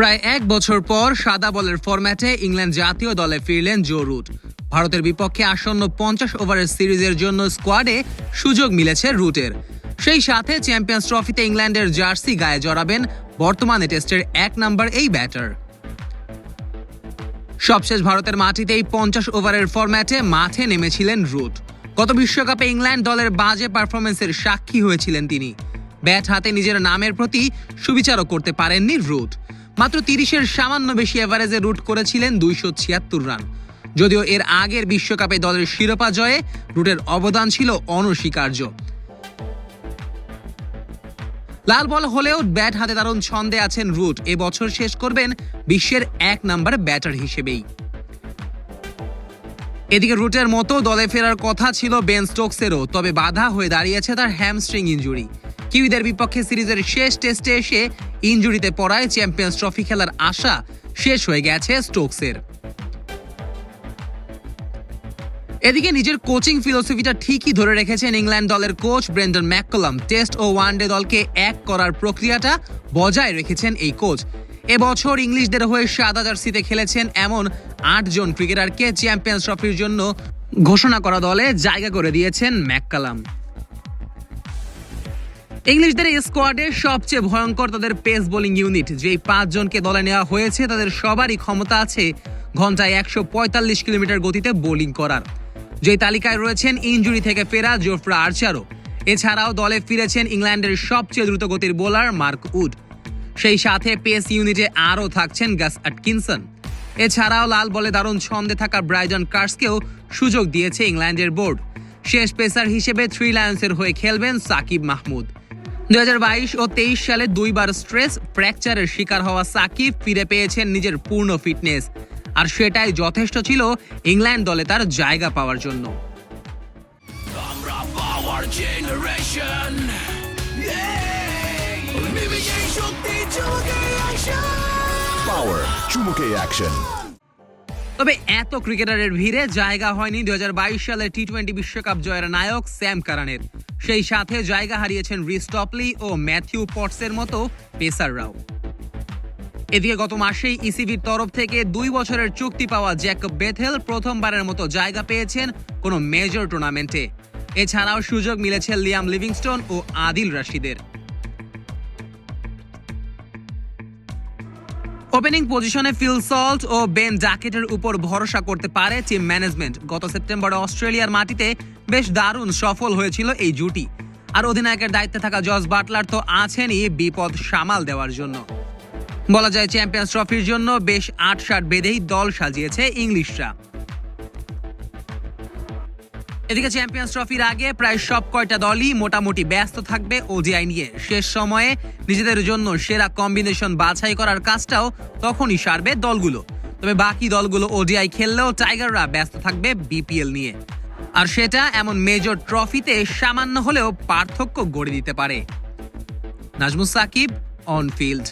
প্রায় এক বছর পর সাদা বলের ফরম্যাটে ইংল্যান্ড জাতীয় দলে ফিরলেন জো রুট। ভারতের বিপক্ষে আসন্ন পঞ্চাশ ওভারের সিরিজের জন্য স্কোয়াডে সুযোগ মিলেছে রুটের। সেই সাথে চ্যাম্পিয়ন্স ট্রফিতে ইংল্যান্ডের জার্সি গায়ে জড়াবেন বর্তমানে টেস্টের এক নম্বর এই ব্যাটার। সবশেষ ভারতের মাটিতেই পঞ্চাশ ওভারের ফরম্যাটে মাঠে নেমেছিলেন রুট। গত বিশ্বকাপে ইংল্যান্ড দলের বাজে পারফরমেন্সের সাক্ষী হয়েছিলেন তিনি। ব্যাট হাতে নিজের নামের প্রতি সুবিচারও করতে পারেননি রুট। মাত্র তিরিশের সামান্য বেশি এভারেজে রুট করেছিলেন দুইশো ছিয়াত্তর রান যদিও এর আগের বিশ্বকাপে দলের শিরোপা জয়ে রুটের অবদান ছিল অনস্বীকার্য। লাল বল হলেও ব্যাট হাতে দারুণ ছন্দে আছেন রুট এবছর শেষ করবেন বিশ্বের এক নম্বর ব্যাটার হিসেবেই। এদিকে রুটের মতো দলে ফেরার কথা ছিল বেন স্টোকসেরও, তবে বাধা হয়ে দাঁড়িয়েছে তার হ্যামস্ট্রিং ইঞ্জুরি কিউইদের বিপক্ষে সিরিজের শেষ টেস্টে এসে ইঞ্জুরিতে পড়ায় চ্যাম্পিয়ন্স ট্রফি খেলার আশা শেষ হয়ে গেছে স্টোকসের। এদিকে নিজের কোচিং ফিলোসফিটা ঠিকই ধরে রেখেছেন ইংল্যান্ড দলের কোচ ব্রেন্ডন ম্যাককলাম। টেস্ট ও ওয়ানডে দলকে এক করার প্রক্রিয়াটা বজায় রেখেছেন এই কোচ। এবছর ইংলিশদের হয়ে সাদা জার্সিতে খেলেছেন এমন আটজন ক্রিকেটারকে চ্যাম্পিয়ন্স ট্রফির জন্য ঘোষণা করা দলে জায়গা করে দিয়েছেন ম্যাককালাম। ইংলিশদের স্কোয়াডে সবচেয়ে ভয়ঙ্কর তাদের পেস বোলিং ইউনিট যেই পাঁচজনকে দলে নেওয়া হয়েছে, তাদের সবারই ক্ষমতা আছে ঘন্টায় একশো পঁয়তাল্লিশ কিলোমিটার গতিতে বোলিং করার। যেই তালিকায় রয়েছেন ইঞ্জুরি থেকে ফেরা জোফরা আর্চারও এছাড়াও দলে ফিরেছেন ইংল্যান্ডের সবচেয়ে দ্রুত গতির বোলার মার্ক উড। সেই সাথে পেস ইউনিটে আরও থাকছেন গাস অ্যাটকিনসন এছাড়াও লাল বলে দারুণ ছন্দে থাকা ব্রাইডন কার্সকেও সুযোগ দিয়েছে ইংল্যান্ডের বোর্ড শেষ পেসার হিসেবে থ্রি লায়ন্সের হয়ে খেলবেন সাকিব মাহমুদ। দুই ও তেইশ সালে দুইবার স্ট্রেস ফ্র্যাকচারের শিকার হওয়া সাকিব ফিরে পেয়েছেন নিজের পূর্ণ ফিটনেস আর সেটাই যথেষ্ট ছিল ইংল্যান্ড দলে তার জায়গা পাওয়ার জন্য। Power চুমুকে অ্যাকশন তবে এত ক্রিকেটারের ভিড়ে জায়গা হয়নি দু সালে টি টোয়েন্টি বিশ্বকাপ জয়ের নায়ক স্যাম কারানের। সেই সাথে জায়গা হারিয়েছেন রিস টপলি ও ম্যাথিউ পটসের মতো পেসাররাও। এদিকে গত মাসেই ইসিবির তরফ থেকে দুই বছরের চুক্তি পাওয়া জ্যাকব বেথেল প্রথমবারের মতো জায়গা পেয়েছেন কোনো মেজর টুর্নামেন্টে। এছাড়াও সুযোগ মিলেছে লিয়াম লিভিংস্টোন ও আদিল রাশিদের। ওপেনিং পজিশনে ফিল সল্ট ও বেন জাকেটের উপর ভরসা করতে পারে টিম ম্যানেজমেন্ট গত সেপ্টেম্বরে অস্ট্রেলিয়ার মাটিতে বেশ দারুণ সফল হয়েছিল এই জুটি। আর অধিনায়কের দায়িত্বে থাকা জস বাটলার তো আছেনই বিপদ সামাল দেওয়ার জন্য। বলা যায় চ্যাম্পিয়ন্স ট্রফির জন্য বেশ আট ষাট বেঁধেই দল সাজিয়েছে ইংলিশরা। এদিকে চ্যাম্পিয়ন্স ট্রফির আগে প্রায় সব কয়টা দলই মোটামুটি ব্যস্ত থাকবে ওডিআই নিয়ে। শেষ সময়ে নিজেদের জন্য সেরা কম্বিনেশন বাছাই করার কাজটাও তখনই সারবে দলগুলো। তবে বাকি দলগুলো ওডিআই খেললেও টাইগাররা ব্যস্ত থাকবে বিপিএল নিয়ে। আর সেটা এমন মেজর ট্রফিতে সামান্য হলেও পার্থক্য গড়ে দিতে পারে। Najmus Shakib on field